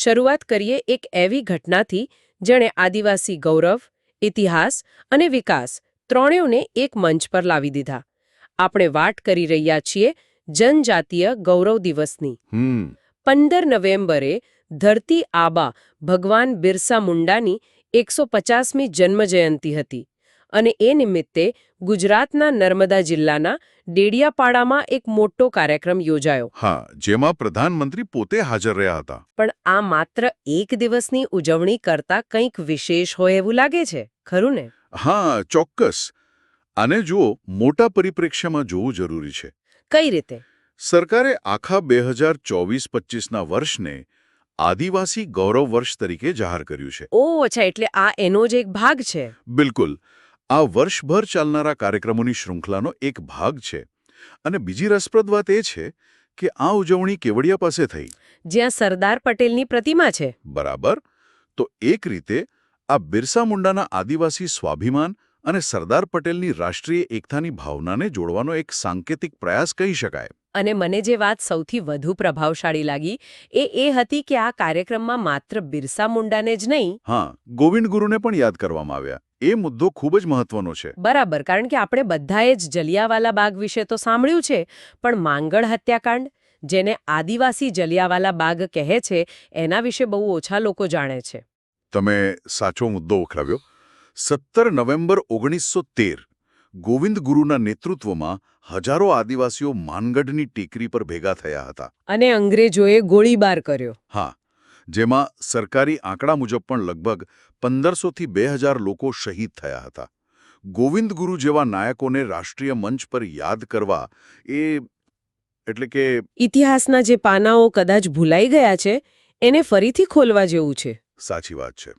શરૂઆત કરીએ એક એવી ઘટનાથી જેણે આદિવાસી ગૌરવ ઇતિહાસ અને વિકાસ ત્રણેયને એક મંચ પર લાવી દીધા. આપણે વાત કરી રહ્યા છીએ જનજાતીય ગૌરવ દિવસની. પંદર નવેમ્બરે ધરતી આબા ભગવાન બિરસા મુંડાની એકસો પચાસમી જન્મજયંતિ હતી. અને એ નિમિત્તે ગુજરાતના નર્મદા જિલ્લાના ડેડિયાપાડામાં એક મોટો કાર્યક્રમ યોજાયો. હા જેમાં પ્રધાનમંત્રી પોતે હાજર રહ્યા હતા. પણ આ માત્ર એક દિવસની ઉજવણી કરતા કંઈક વિશેષ હોય એવું લાગે છે ખરું ને? હા ચોક્કસ. આને જુઓ મોટા પરિપ્રેક્ષ્યમાં જોવું જરૂરી છે. કઈ રીતે? સરકારે આખા બે હજાર ચોવીસ પચીસના વર્ષને આદિવાસી ગૌરવ વર્ષ તરીકે જાહેર કર્યું છે. ઓ અચ્છા એટલે આ એનો જ એક ભાગ છે. બિલકુલ. આ વર્ષભર ચાલનારા કાર્યક્રમોની શૃંખલાનો એક ભાગ છે. અને બીજી રસપ્રદ વાત એ છે કે આ ઉજવણી કેવડિયા પાસે થઈ. જ્યાં સરદાર પટેલની પ્રતિમા છે. બરાબર? તો એક રીતે આ બિરસા મુંડાના આદિવાસી સ્વાભિમાન અને સરદાર પટેલની રાષ્ટ્રીય એકતાની ભાવનાને જોડવાનો એક સાંકેતિક પ્રયાસ કહી શકાય. અને મને જે વાત સૌથી વધુ પ્રભાવશાળી લાગી એ એ હતી કે આ કાર્યક્રમમાં માત્ર બિરસા મુંડાને જ નહીં હા ગોવિંદ ગુરુને પણ યાદ કરવામાં આવ્યા. એ મુદ્દો ખૂબ જ મહત્વનો છે. બરાબર કારણ કે આપણે બધાએ જ જલિયાવાલા બાગ વિશે તો સાંભળ્યું છે પણ માંગળ હત્યાકાંડ જેને આદિવાસી જલિયાવાલા બાગ કહે છે એના વિશે બહુ ઓછા લોકો જાણે છે. તમે સાચો મુદ્દો ઉખડાવ્યો. સત્તર નવેમ્બર ઓગણીસો તેર ગોવિંદ ગુરુના નેતૃત્વમાં હજારો આદિવાસીઓ માનગઢની ટેકરી પર ભેગા થયા હતા. અને અંગ્રેજોએ ગોળીબાર કર્યો. હા જેમાં સરકારી આંકડા મુજબ પણ લગભગ પંદરસોથી બે હજાર લોકો શહીદ થયા હતા. ગોવિંદ ગુરુ જેવા નાયકોને રાષ્ટ્રીય મંચ પર યાદ કરવા એ એટલે કે ઇતિહાસના જે પાનાઓ કદાચ ભૂલાઈ ગયા છે એને ફરીથી ખોલવા જેવું છે. સાચી વાત છે.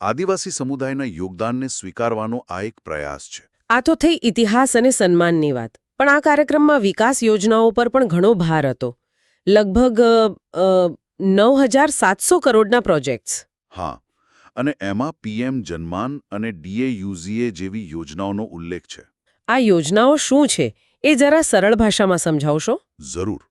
આદિવાસી સમુદાયના યોગદાનને સ્વીકારવાનો આ એક પ્રયાસ છે. આ તો થઈ ઇતિહાસ અને સન્માનની વાત. પણ આ કાર્યક્રમમાં વિકાસ યોજનાઓ પર પણ ઘણો ભાર હતો. લગભગ નવ હજાર સાતસો કરોડના પ્રોજેક્ટ્સ. હા. અને એમાં પીએમ જન્માન અને ડીએયુઝીએ જેવી યોજનાઓનો ઉલ્લેખ છે. આ યોજનાઓ શું છે? એ જરા સરળ ભાષામાં સમજાવશો? જરૂર.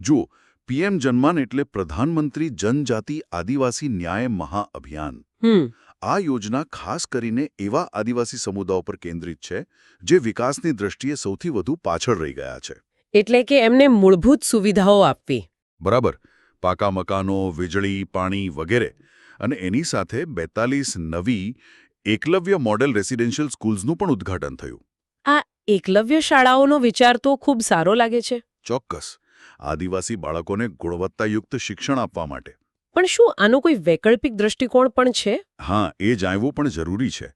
જુઓ પીએમ જન્માન એટલે પ્રધાનમંત્રી જનજાતિ આદિવાસી ન્યાય મહાઅભિયાન આ યોજના ખાસ કરીને એવા આદિવાસી સમુદાયો પર કેન્દ્રિત છે જે વિકાસની દ્રષ્ટિએ સૌથી વધુ પાછળ રહી ગયા છે. એટલે કે એમને મૂળભૂત સુવિધાઓ આપવી. બરાબર. પાકા મકાનો વીજળી પાણી વગેરે અને એની સાથે બેતાલીસ નવી એકલવ્ય મોડેલ રેસિડેન્શિયલ સ્કૂલ્સનું પણ ઉદ્ઘાટન થયું. આ એકલવ્ય શાળાઓનો વિચાર તો ખૂબ સારો લાગે છે. ચોક્કસ. આદિવાસી બાળકોને ગુણવત્તાયુક્ત શિક્ષણ આપવા માટે. પણ શું આનો કોઈ વૈકલ્પિક દ્રષ્ટિકોણ પણ છે? હા એ જાણવું પણ જરૂરી છે.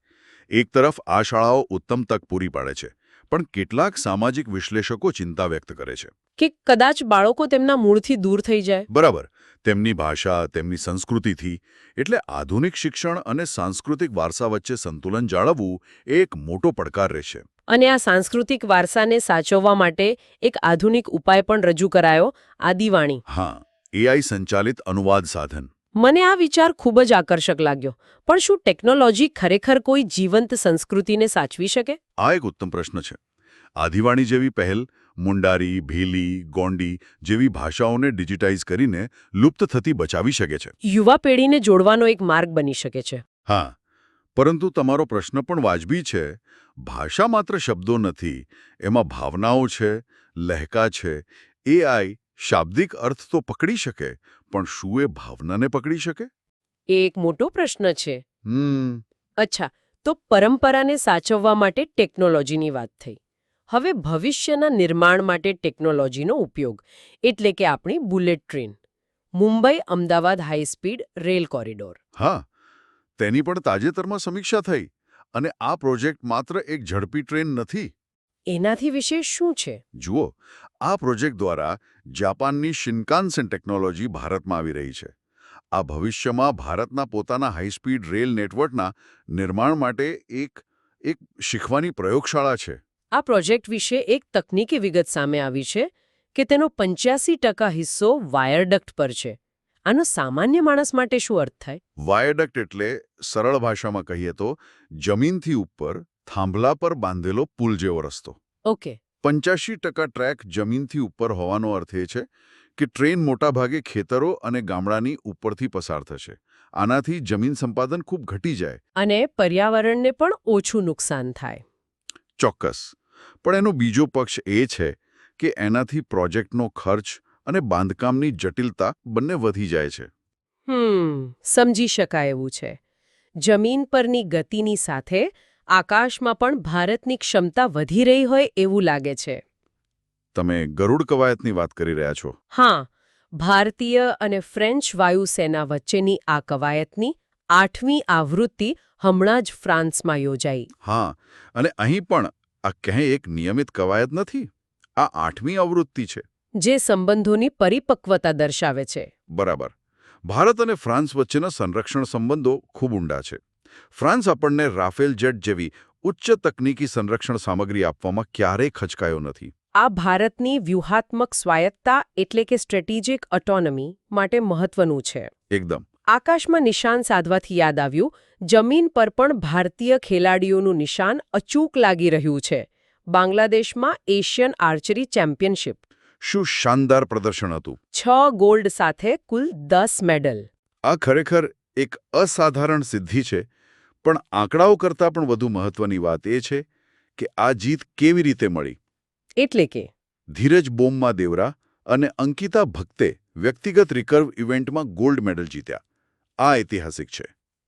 એક તરફ આ શાળાઓ ઉત્તમ તક પૂરી પાડે છે પણ કેટલાક સામાજિક વિશ્લેષકો ચિંતા વ્યક્ત કરે છે. કે કદાચ બાળકો તેમના મૂળથી દૂર થઈ જાય? બરાબર. તેમની ભાષા તેમની સંસ્કૃતિથી એટલે આધુનિક શિક્ષણ અને સાંસ્કૃતિક વારસા વચ્ચે સંતુલન જાળવવું એ એક મોટો પડકાર રહેશે. અને આ સાંસ્કૃતિક વારસાને સાચવવા માટે એક આધુનિક ઉપાય પણ રજૂ કરાયો આદિવાણી હા એઆઈ સંચાલિત અનુવાદ સાધન. મને આ વિચાર ખૂબ જ આકર્ષક લાગ્યો. પણ શું ટેકનોલોજી ખરેખર કોઈ જીવંત સંસ્કૃતિને સાચવી શકે? આ એક ઉત્તમ પ્રશ્ન છે. આદિવાણી જેવી પહેલ મુંડારી ભીલી ગોંડી જેવી ભાષાઓને ડિજિટાઇઝ કરીને લુપ્ત થતી બચાવી શકે છે. યુવા પેઢીને જોડવાનો એક માર્ગ બની શકે છે. હા પરંતુ તમારો પ્રશ્ન પણ વાજબી છે. ભાષા માત્ર શબ્દો નથી એમાં ભાવનાઓ છે લહેકા છે. એઆઈ શાબ્દિક અર્થ તો પકડી શકે પણ શું એ ભાવનાને પકડી શકે? એ એક મોટો પ્રશ્ન છે. હમ. અચ્છા તો પરંપરાને સાચવવા માટે ટેકનોલોજીની વાત થઈ. હવે ભવિષ્યના નિર્માણ માટે ટેકનોલોજીનો ઉપયોગ એટલે કે આપણી bullet train. Mumbai Ahmedabad high speed rail corridor. હા તેની પણ તાજેતરમાં સમીક્ષા થઈ અને આ પ્રોજેક્ટ માત્ર એક ઝડપી ટ્રેન નથી. એનાથી વિશેષ શું છે? જુઓ આ પ્રોજેક્ટ દ્વારા જાપાનની શિનકાન્સેન ટેકનોલોજી ભારતમાં આવી રહી છે. આ ભવિષ્યમાં ભારતના પોતાના હાઈસ્પીડ રેલ નેટવર્કના નિર્માણ માટે એક એક શીખવાની પ્રયોગશાળા છે. આ પ્રોજેક્ટ વિશે એક તકનીકી વિગત સામે આવી છે કે તેનો પંચ્યાસી ટકા હિસ્સો વાયરડક્ટ પર છે. આનો સામાન્ય માણસ માટે શું અર્થ થાય? વાયરડક્ટ એટલે સરળ ભાષામાં કહીએ તો જમીનથી ઉપર થાંભલા પર બાંધેલો પુલ જેવો રસ્તો. ઓકે. પંચ્યાસી ટકા ટ્રેક જમીનથી ઉપર હોવાનો અર્થ એ છે કે ટ્રેન મોટાભાગે ખેતરો અને ગામડાની ઉપરથી પસાર થશે. આનાથી જમીન સંપાદન ખૂબ ઘટી જાય. અને પર્યાવરણને પણ ઓછું નુકસાન થાય. ચોક્કસ. પણ એનો બીજો પક્ષ એ છે કે એનાથી પ્રોજેક્ટનો ખર્ચ અને બાંધકામની જટિલતા બંને વધી જાય છે. હમ સમજી શકાય એવું છે. જમીન પરની ગતિની સાથે આકાશમાં પણ ભારતની ક્ષમતા વધી રહી હોય એવું લાગે છે. તમે ગરુડ કવાયતની વાત કરી રહ્યા છો. હા ભારતીય અને ફ્રેન્ચ વાયુસેના વચ્ચેની આ કવાયતની આઠમી આવૃત્તિ હમણાં જ ફ્રાન્સમાં યોજાઈ. હા અને અહીં પણ આ ક્યાંય એક નિયમિત કવાયત નથી? આ આઠમી આવૃત્તિ છે. જે સંબંધોની પરિપક્વતા દર્શાવે છે. બરાબર. ભારત અને ફ્રાન્સ વચ્ચેના સંરક્ષણ સંબંધો ખૂબ ઊંડા છે. ફ્રાન્સ આપણને રાફેલ જેટ જેવી ઉચ્ચ તકનીકી સંરક્ષણ સામગ્રી આપવામાં ક્યારેય ખચકાયો નથી. આ ભારતની વ્યૂહાત્મક સ્વાયત્તા એટલે કે સ્ટ્રેટેજિક ઓટોનોમી માટે મહત્વનું છે. એકદમ. આકાશમાં નિશાન સાધવાથી યાદ આવ્યું જમીન પર પણ ભારતીય ખેલાડીઓનું નિશાન અચૂક લાગી રહ્યું છે. બાંગ્લાદેશમાં એશિયન આર્ચરી ચેમ્પિયનશિપ. શું શાનદાર પ્રદર્શન હતું? છ ગોલ્ડ સાથે કુલ દસ મેડલ. આ ખરેખર એક અસાધારણ સિદ્ધિ છે પણ આંકડાઓ કરતાં પણ વધુ મહત્વની વાત એ છે કે આ જીત કેવી રીતે મળી? એટલે કે? ધીરજ બોમ્મા દેવરા અને અંકિતા ભક્તે વ્યક્તિગત રિકર્વ ઇવેન્ટમાં ગોલ્ડ મેડલ જીત્યા. આ ઐતિહાસિક છે.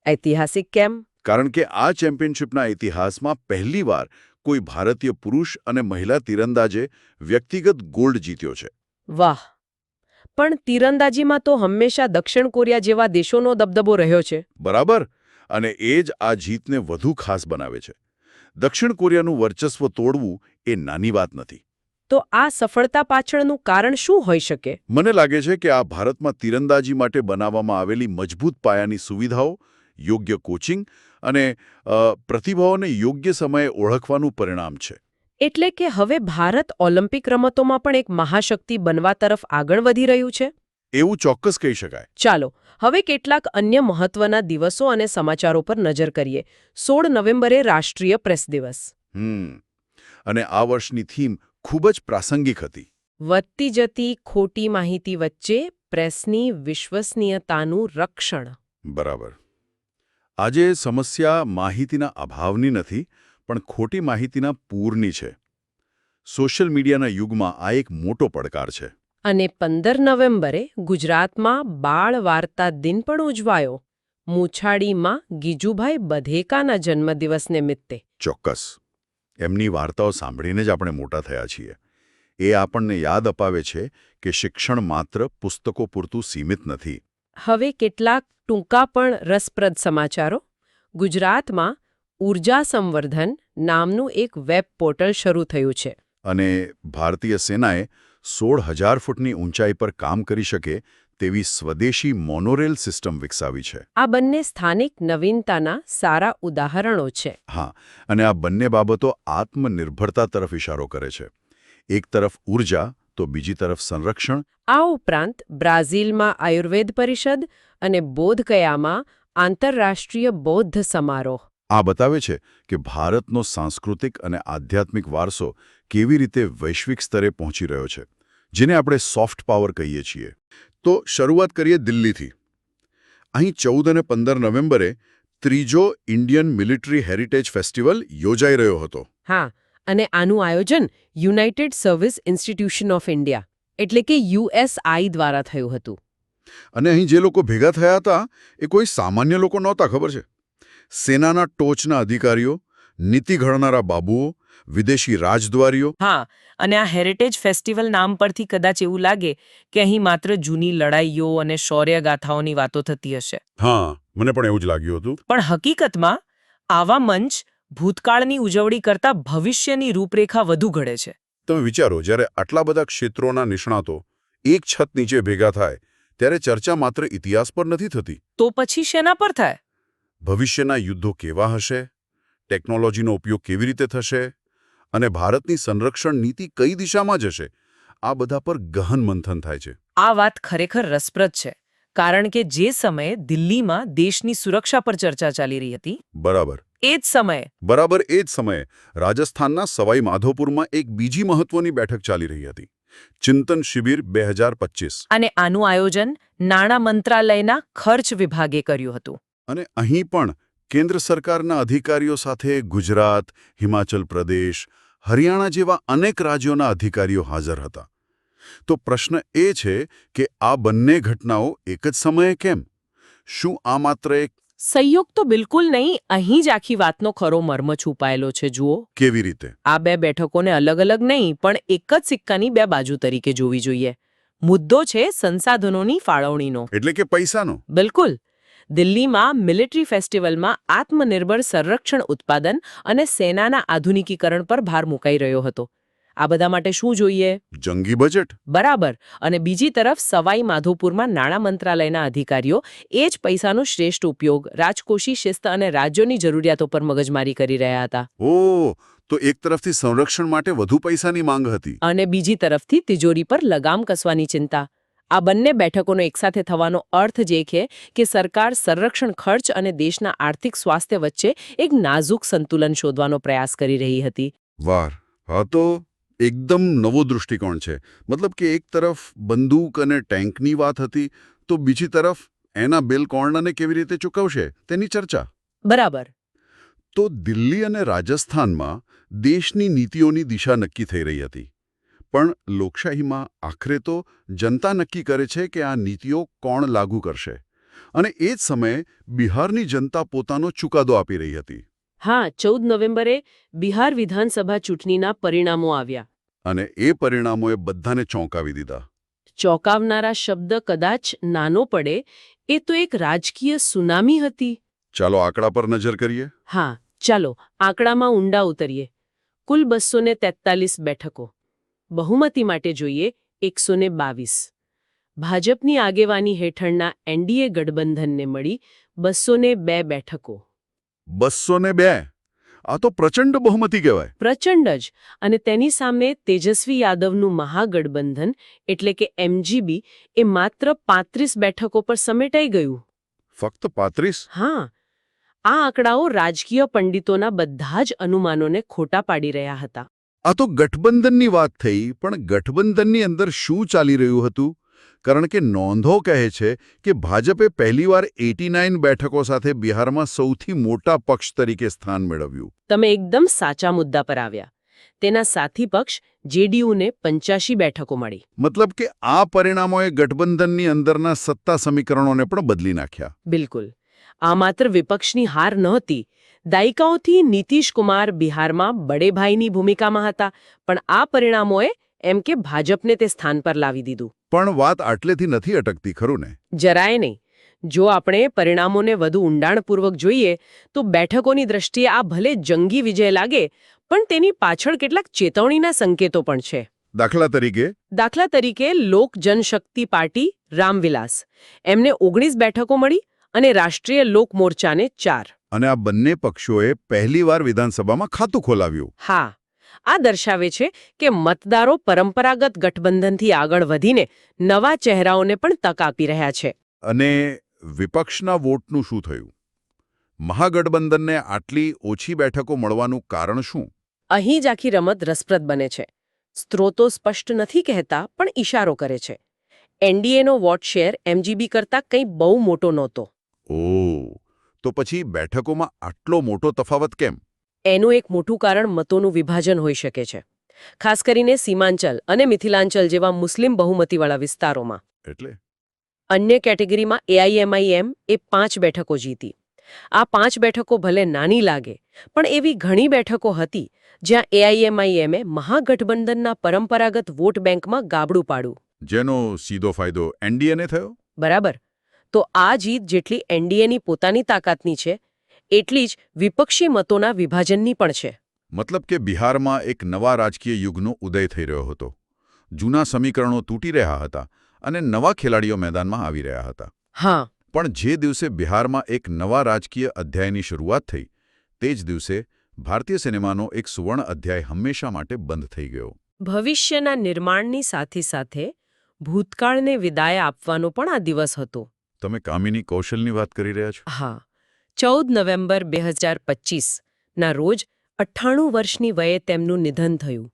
ઐતિહાસિક કેમ? કારણ કે આ ચેમ્પિયનશિપના ઇતિહાસમાં પહેલીવાર કોઈ ભારતીય પુરુષ અને મહિલા તીરંદાજે વ્યક્તિગત ગોલ્ડ જીત્યો છે. વાહ! પણ તીરંદાજીમાં તો હંમેશા દક્ષિણ કોરિયા જેવા દેશોનો દબદબો રહ્યો છે. બરાબર? અને એ જ આ જીતને વધુ ખાસ બનાવે છે. દક્ષિણ કોરિયાનું વર્ચસ્વ તોડવું એ નાની વાત નથી. તો આ સફળતા પાછળનું કારણ શું હોઈ શકે? મને લાગે છે કે આ ભારતમાં તીરંદાજી માટે બનાવવામાં આવેલી મજબૂત પાયાની સુવિધાઓ યોગ્ય કોચિંગ અને પ્રતિભાઓને યોગ્ય સમયે ઓળખવાનું પરિણામ છે. એટલે કે હવે ભારત ઓલિમ્પિક રમતોમાં પણ એક મહાશક્તિ બનવા તરફ આગળ વધી રહ્યું છે? એવું ચોક્કસ કહી શકાય. ચાલો હવે કેટલાક અન્ય મહત્વના દિવસો અને સમાચારો પર નજર કરીએ. સોળ નવેમ્બરે રાષ્ટ્રીય પ્રેસ દિવસ. હમ. અને આ વર્ષની થીમ ખૂબ જ પ્રાસંગિક હતી. વધતી જતી ખોટી માહિતી વચ્ચે પ્રેસની વિશ્વસનીયતાનું રક્ષણ. બરાબર. આજે સમસ્યા માહિતીના અભાવની નથી પણ ખોટી માહિતીના પૂરની છે. સોશિયલ મીડિયાના યુગમાં આ એક મોટો પડકાર છે. અને પંદર નવેમ્બરે ગુજરાતમાં બાળ વાર્તા દિન પણ ઉજવાયો. મૂછાડીમાં ગીજુભાઈ બધેકાના જન્મદિવસ નિમિત્તે. ચોક્કસ. એમની વાર્તાઓ સાંભળીને જ આપણે મોટા થયા છીએ. એ આપણને યાદ અપાવે છે કે શિક્ષણ માત્ર પુસ્તકો પૂરતું સીમિત નથી. હવે કેટલાક ટૂંકા પણ રસપ્રદ સમાચારો. ગુજરાતમાં ઊર્જા સંવર્ધન નામનું એક વેબ પોર્ટલ શરૂ થયું છે. અને ભારતીય સેનાએ સોળ હજાર ફૂટની ઊંચાઈ પર કામ કરી શકે તેવી સ્વદેશી મોનોરેલ સિસ્ટમ વિકસાવી છે. આ બંને સ્થાનિક નવીનતાના સારા ઉદાહરણો છે. હા અને આ બંને બાબતો આત્મનિર્ભરતા તરફ ઇશારો કરે છે. એક તરફ ઊર્જા તો બીજી તરફ સંરક્ષણ. આ ઉપરાંત બ્રાઝિલમાં આયુર્વેદ પરિષદ અને બોધગયામાં આંતરરાષ્ટ્રીય બૌદ્ધ સમારોહ. આ બતાવે છે કે ભારતનો સાંસ્કૃતિક અને આધ્યાત્મિક વારસો કેવી રીતે વૈશ્વિક સ્તરે પહોંચી રહ્યો છે જેને આપણે સોફ્ટ પાવર કહીએ છીએ. તો શરૂઆત કરીએ દિલ્હીથી. અહીં ચૌદ અને પંદર નવેમ્બરે ત્રીજો ઇન્ડિયન મિલિટરી હેરિટેજ ફેસ્ટિવલ યોજાઈ રહ્યો હતો. હા અને આનું આયોજન United Service Institution of India એટલે કે યુએસઆઈ દ્વારા થયું હતું. અને અહીં જે લોકો ભેગા થયા હતા એ કોઈ સામાન્ય લોકો નહોતા ખબર છે? સેનાના ટોચના અધિકારીઓ નીતિ ઘડનારા બાબુઓ વિદેશી રાજદ્વારીઓ? હા અને આ હેરિટેજ ફેસ્ટિવલ નામ પરથી કદાચ એવું લાગે કે અહીં માત્ર જૂની લડાઈઓ અને શૌર્યગાથાઓની વાતો થતી હશે. હા મને પણ એવું જ લાગ્યું હતું. પણ હકીકતમાં આવા મંચ ભૂતકાળની ઉજવણી કરતા ભવિષ્યની રૂપરેખા વધુ ઘડે છે. તમે વિચારો જ્યારે આટલા બધા ક્ષેત્રોના નિષ્ણાતો એક છત નીચે ભેગા થાય ત્યારે ચર્ચા માત્ર ઇતિહાસ પર નથી થતી. તો પછી શેના પર થાય? ભવિષ્યના યુદ્ધો કેવા હશે? ટેકનોલોજીનો ઉપયોગ કેવી રીતે થશે? અને ભારતની સંરક્ષણ નીતિ કઈ દિશામાં જશે? આ બધા પર ગહન મંથન થાય છે. આ વાત ખરેખર રસપ્રદ છે કારણ કે જે સમયે દિલ્હીમાં દેશની સુરક્ષા પર ચર્ચા ચાલી રહી હતી બરાબર. એ જ સમયે બરાબર એ જ સમયે રાજસ્થાનના સવાઈ માધોપુરમાં એક બીજી મહત્વની બેઠક ચાલી રહી હતી ચિંતન શિબિર બે અને આનું આયોજન નાણાં મંત્રાલયના ખર્ચ વિભાગે કર્યું હતું. અને અહીં પણ કેન્દ્ર સરકારના અધિકારીઓ સાથે ગુજરાત હિમાચલ પ્રદેશ હરિયાણા જેવા અનેક રાજ્યોના અધિકારીઓ હાજર હતા. તો પ્રશ્ન એ છે કે આ બંને ઘટનાઓ એક જ સમયે કેમ? શું આ માત્ર એક સંયોગ તો બિલકુલ નહીં અહીં જ આખી વાતનો ખરો મર્મ છુપાયેલો છે જુઓ. કેવી રીતે? આ બે બેઠકોને અલગ અલગ નહીં પણ એક જ સિક્કાની બે બાજુ તરીકે જોવી જોઈએ. મુદ્દો છે સંસાધનોની ફાળવણીનો. એટલે કે પૈસાનો? બિલકુલ. દિલ્હીમાં મિલિટરી ફેસ્ટિવલમાં આત્મનિર્ભર સંરક્ષણ ઉત્પાદન અને સેનાના આધુનિકીકરણ પર ભાર મુકાઈ રહ્યો હતો. આ બધા માટે શું જોઈએ? જંગી બજેટ. બરાબર. અને બીજી તરફ સવાઈ માધોપુરમાં નાણાં મંત્રાલયના અધિકારીઓ એ જ પૈસાનો શ્રેષ્ઠ ઉપયોગ રાજકોષી શિસ્ત અને રાજ્યોની જરૂરિયાતો પર મગજમારી કરી રહ્યા હતા. ઓ તો એક તરફથી સંરક્ષણ માટે વધુ પૈસાની માંગ હતી. અને બીજી તરફથી તિજોરી પર લગામ કસવાની ચિંતા. આ બંને બેઠકોનો એકસાથે થવાનો અર્થ જે છે કે સરકાર સંરક્ષણ ખર્ચ અને દેશના આર્થિક સ્વાસ્થ્ય વચ્ચે એક નાજુક સંતુલન શોધવાનો પ્રયાસ કરી રહી હતી. વાર હા તો એકદમ નવો દૃષ્ટિકોણ છે. મતલબ કે એક તરફ બંદૂક અને ટેન્કની વાત હતી તો બીજી તરફ એના બિલ કોર્ણને કેવી રીતે ચૂકવશે તેની ચર્ચા. બરાબર. તો દિલ્હી અને રાજસ્થાનમાં દેશની નીતિઓની દિશા નક્કી થઈ રહી હતી. પણ લોકશાહીમાં આખરે તો જનતા નક્કી કરે છે કે આ નીતિઓ કોણ લાગુ કરશે. અને એ જ સમયે બિહારની જનતા પોતાનો ચુકાદો આપી રહી હતી. હા ચૌદ નવેમ્બરે બિહાર વિધાનસભા ચૂંટણીના પરિણામો આવ્યા. અને એ પરિણામોએ બધાને ચોંકાવી દીધા. ચોંકાવનારા શબ્દ કદાચ નાનો પડે એ તો એક રાજકીય સુનામી હતી. ચાલો આંકડા પર નજર કરીએ. હા ચાલો આંકડામાં ઊંડા ઉતરીએ. કુલ બસો બેઠકો. બહુમતી માટે જોઈએ એકસો બાવીસ. ભાજપની આગેવાની હેઠળના એનડીએ ગઠબંધનને મળી બસો બે બેઠકો. બસો બે? આ તો પ્રચંડ બહુમતી કહેવાય. પ્રચંડ જ. અને તેની સામે તેજસ્વી યાદવનું મહાગઠબંધન એટલે કે એમજીબી એ માત્ર પાંત્રીસ બેઠકો પર સમેટાઈ ગયું. ફક્ત પાંત્રીસ? હા. આ આંકડાઓ રાજકીય પંડિતોના બધા જ અનુમાનોને ખોટા પાડી રહ્યા હતા. આ તો ગઠબંધનની વાત થઈ પણ ગઠબંધનની અંદર શું ચાલી રહ્યું હતું? કારણ કે નોંધો કહે છે કે ભાજપે પહેલીવાર એટી બેઠકો સાથે બિહારમાં સૌથી મોટા પક્ષ તરીકે સ્થાન મેળવ્યું. તમે એકદમ સાચા મુદ્દા પર આવ્યા. તેના સાથી પક્ષ જેડીયુને પંચ્યાસી બેઠકો મળી. મતલબ કે આ પરિણામોએ ગઠબંધનની અંદરના સત્તા સમીકરણોને પણ બદલી નાખ્યા. બિલકુલ. આ માત્ર વિપક્ષની હાર નહોતી દાયકાઓથી નીતિશ કુમાર બિહારમાં બડે ભાઈની ભૂમિકામાં હતા પણ આ પરિણામોએ એમ કે ભાજપને તે સ્થાન પર લાવી દીધું. પણ વાત આટલેથી નથી અટકતી ખરું ને જરાય નહીં. જો આપણે પરિણામોને વધુ ઊંડાણપૂર્વક જોઈએ તો બેઠકોની દ્રષ્ટિએ આ ભલે જંગી વિજય લાગે પણ તેની પાછળ કેટલાક ચેતવણીના સંકેતો પણ છે. દાખલા તરીકે? દાખલા તરીકે લોક જનશક્તિ પાર્ટી રામવિલાસ. એમને ઓગણીસ બેઠકો મળી અને રાષ્ટ્રીય લોક મોરચાને ચાર. અને આ બંને પક્ષોએ પહેલીવાર વિધાનસભામાં ખાતું ખોલાવ્યું. હા આ દર્શાવે છે કે મતદારો પરંપરાગત ગઠબંધનથી આગળ વધીને નવા ચહેરાઓને પણ તક આપી રહ્યા છે. અને વિપક્ષના વોટનું શું થયું? મહાગઠબંધનને આટલી ઓછી બેઠકો મળવાનું કારણ શું? અહીં જ આખી રમત રસપ્રદ બને છે. સ્ત્રોતો સ્પષ્ટ નથી કહેતા પણ ઇશારો કરે છે. એનડીએનો વોટ શેર એમજીબી કરતાં કંઈ બહુ મોટો નહોતો. ઓ તો પછી બેઠકોમાં આટલો મોટો તફાવત કેમ? એનું એક મોટું કારણ મતોનું વિભાજન હોઈ શકે છે. ખાસ કરીને સીમાંચલ અને મિથિલાંચલ જેવા મુસ્લિમ બહુમતીવાળા વિસ્તારોમાં. એટલે? અન્ય કેટેગરીમાં એઆઈએમઆઈએમ એ પાંચ બેઠકો જીતી. આ પાંચ બેઠકો ભલે નાની લાગે પણ એવી ઘણી બેઠકો હતી જ્યાં એઆઈએમઆઈએમએ મહાગઠબંધનના પરંપરાગત વોટ બેંકમાં ગાબડું પાડ્યું. જેનો સીધો ફાયદો એનડીએને થયો? બરાબર. તો આ જીત જેટલી એનડીએની પોતાની તાકાતની છે એટલી જ વિપક્ષી મતોના વિભાજનની પણ છે. મતલબ કે બિહારમાં એક નવા રાજકીય યુગનો ઉદય થઈ રહ્યો હતો. જૂના સમીકરણો તૂટી રહ્યા હતા અને નવા ખેલાડીઓ મેદાનમાં આવી રહ્યા હતા. હા. પણ જે દિવસે બિહારમાં એક નવા રાજકીય અધ્યાયની શરૂઆત થઈ તે જ દિવસે ભારતીય સિનેમાનો એક સુવર્ણ અધ્યાય હંમેશા માટે બંધ થઈ ગયો. ભવિષ્યના નિર્માણની સાથે સાથે ભૂતકાળને વિદાય આપવાનો પણ આ દિવસ હતો. તમે કામિની કૌશલની વાત કરી રહ્યા છો? હા. ચૌદ નવેમ્બર બે હજાર પચીસના રોજ અઠ્ઠાણું વર્ષની વયે તેમનું નિધન થયું.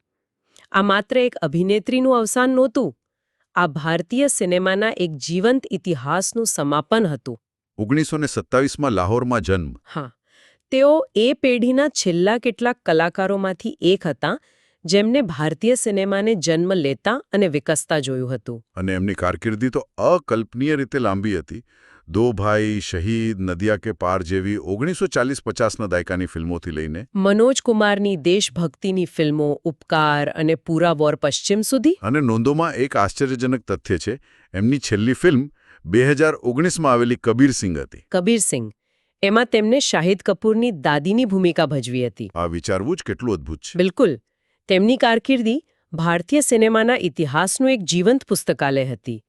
આ માત્ર એક અભિનેત્રીનું અવસાન નહોતું. આ ભારતીય સિનેમાના એક જીવંત ઇતિહાસનું સમાપન હતું. ઓગણીસો ને સત્તાવીસમાં લાહોરમાં જન્મ. હા. તેઓ એ પેઢીના છેલ્લા કેટલાક કલાકારોમાંથી એક હતા જેમને ભારતીય સિનેમાને જન્મ લેતા અને વિકસતા જોયું હતું. અને એમની કારકિર્દી તો અકલ્પનીય રીતે લાંબી હતી. દો ભાઈ શહીદ નદિયા કે પાર જેવી ઓગણીસો ચાલીસ પચાસના દાયકાની ફિલ્મોથી લઈને મનોજ કુમારની દેશભક્તિની ફિલ્મો ઉપકાર અને પૂરા વોર પશ્ચિમ સુધી? અને નોંધોમાં એક આશ્ચર્યજનક તથ્ય છે એમની છેલ્લી ફિલ્મ બે હજાર ઓગણીસમાં આવેલી કબીર સિંહ હતી. કબીર સિંહ એમાં તેમને શાહિદ કપૂરની દાદીની ભૂમિકા ભજવી હતી. આ વિચારવું જ કેટલું અદ્ભુત છે. બિલકુલ. તેમની કારકિર્દી ભારતીય સિનેમાના ઇતિહાસનું એક જીવંત પુસ્તકાલય હતી.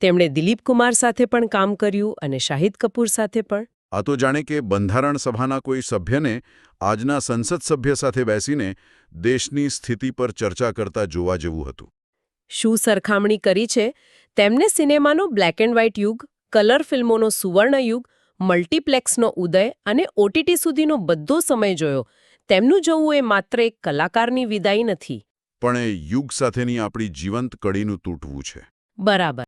તેમણે દિલીપ કુમાર સાથે પણ કામ કર્યું અને શાહિદ કપૂર સાથે પણ. આ તો જાણે કે બંધારણ સભાના કોઈ સભ્યને આજના સંસદ સભ્ય સાથે બેસીને દેશની સ્થિતિ પર ચર્ચા કરતા જોવા જેવું હતું. શું સરખામણી કરી છે? તેમને સિનેમાનો બ્લેક એન્ડ વ્હાઇટ યુગ કલર ફિલ્મોનો સુવર્ણ યુગ મલ્ટીપ્લેક્સનો ઉદય અને ઓટીટી સુધીનો બધો સમય જોયો. તેમનું જવું એ માત્ર એક કલાકારની વિદાય નથી. પણ એ યુગ સાથેની આપણી જીવંત કડીનું તૂટવું છે. બરાબર.